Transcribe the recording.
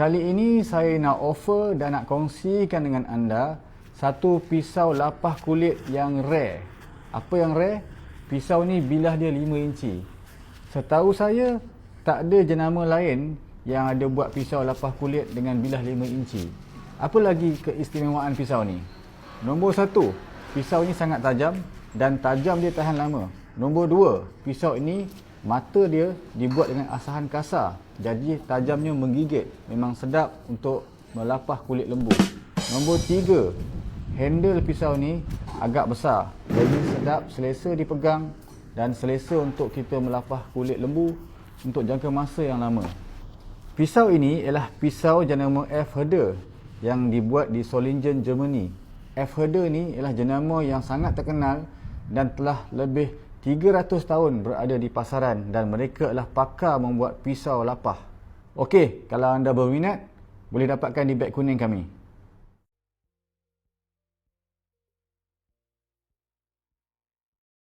Kali ini saya nak offer dan nak kongsikan dengan anda satu pisau lapah kulit yang rare. Apa yang rare? Pisau ni bilah dia 5 inci. Setahu saya tak ada jenama lain yang ada buat pisau lapah kulit dengan bilah 5 inci. Apa lagi keistimewaan pisau ni? Nombor satu, pisau ini sangat tajam dan tajam dia tahan lama. Nombor dua, pisau ini mata dia dibuat dengan asahan kasar jadi tajamnya menggigit memang sedap untuk melapah kulit lembu nombor tiga handle pisau ni agak besar jadi sedap selesa dipegang dan selesa untuk kita melapah kulit lembu untuk jangka masa yang lama pisau ini ialah pisau jenama F. Herder yang dibuat di Solingen, Germany F. Herder ni ialah jenama yang sangat terkenal dan telah lebih 300 tahun berada di pasaran dan mereka adalah pakar membuat pisau lapah. Okey, kalau anda berminat, boleh dapatkan di beg kuning kami.